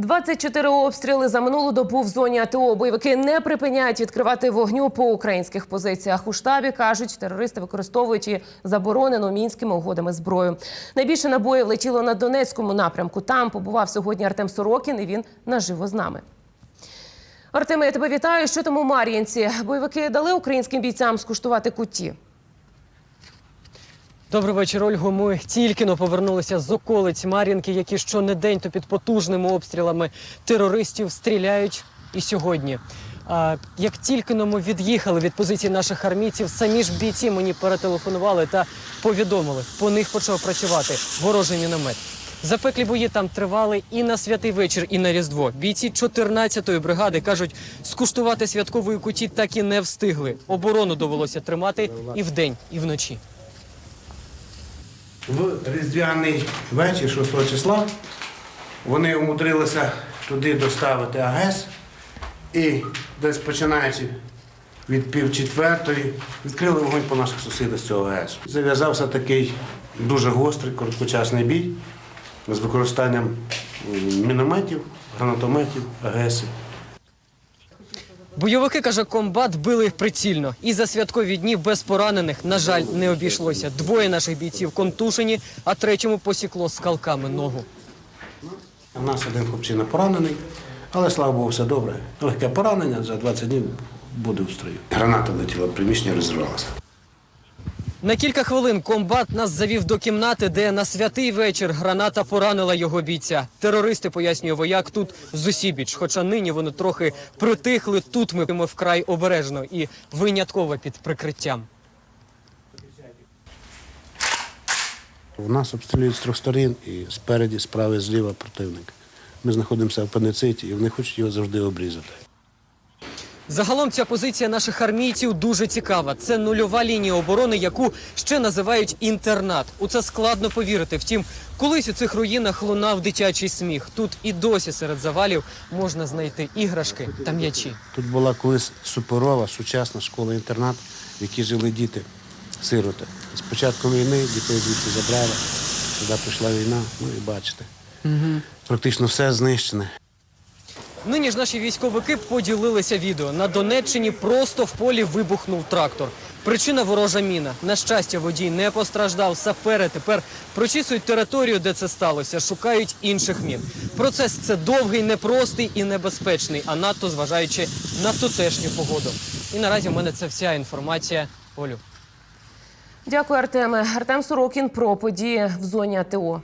24 обстріли за минулу добу в зоні АТО. Бойовики не припиняють відкривати вогню по українських позиціях. У штабі кажуть, терористи використовують заборонену мінськими угодами зброю. Найбільше набоїв летіло на Донецькому напрямку. Там побував сьогодні Артем Сорокін, і він наживо з нами. Артеме, я тебе вітаю. Що там у Мар'їнці? Бойовики дали українським бійцям скуштувати куті. Добрий вечір, Ольго. Ми тільки но повернулися з околиць Мар'їнки, які щонедень то під потужними обстрілами терористів стріляють і сьогодні. А, як тільки но ми від'їхали від позиції наших армійців, самі ж бійці мені перетелефонували та повідомили, по них почав працювати ворожий міномет. Запеклі бої там тривали і на святий вечір, і на Різдво. Бійці 14-ї бригади кажуть, скуштувати святкової куті так і не встигли. Оборону довелося тримати і вдень, і вночі. В різдвяний вечір, 6 числа, вони умудрилися туди доставити АГС і десь починаючи від пів четвертої, відкрили вогонь по наших сусідах з цього АГС. Зав'язався такий дуже гострий, короткочасний бій з використанням мінометів, гранатометів, АГСів. Бойовики, каже, комбат били прицільно. І за святкові дні без поранених, на жаль, не обійшлося. Двоє наших бійців контушені, а третьому посікло скалками ногу. У нас один хлопчина поранений, але слава Богу, все добре. Легке поранення за 20 днів буде в строю. Граната летіла приміщення, розірвалася. На кілька хвилин комбат нас завів до кімнати, де на святий вечір граната поранила його бійця. Терористи, пояснює вояк, тут зусібіч. Хоча нині вони трохи притихли. Тут ми вкрай обережно і винятково під прикриттям. У нас обстрілюють з трьох сторін і спереді, справа, і зліва противник. Ми знаходимося в пеницеті і вони хочуть його завжди обрізати. Загалом ця позиція наших армійців дуже цікава. Це нульова лінія оборони, яку ще називають інтернат. У це складно повірити. Втім, колись у цих руїнах лунав дитячий сміх. Тут і досі серед завалів можна знайти іграшки та м'ячі. Тут була колись суперова, сучасна школа-інтернат, в якій жили діти, сироти. З початком війни дітей звідси забрали. Сюди прийшла війна, ну і бачите. Практично все знищене. Нині ж наші військовики поділилися відео. На Донеччині просто в полі вибухнув трактор. Причина ворожа міна. На щастя, водій не постраждав. Сапери тепер прочісують територію, де це сталося, шукають інших мін. Процес це довгий, непростий і небезпечний, а надто зважаючи на тутешню погоду. І наразі в мене це вся інформація. Олю. Дякую, Артеме. Артем Сорокін про події в зоні АТО.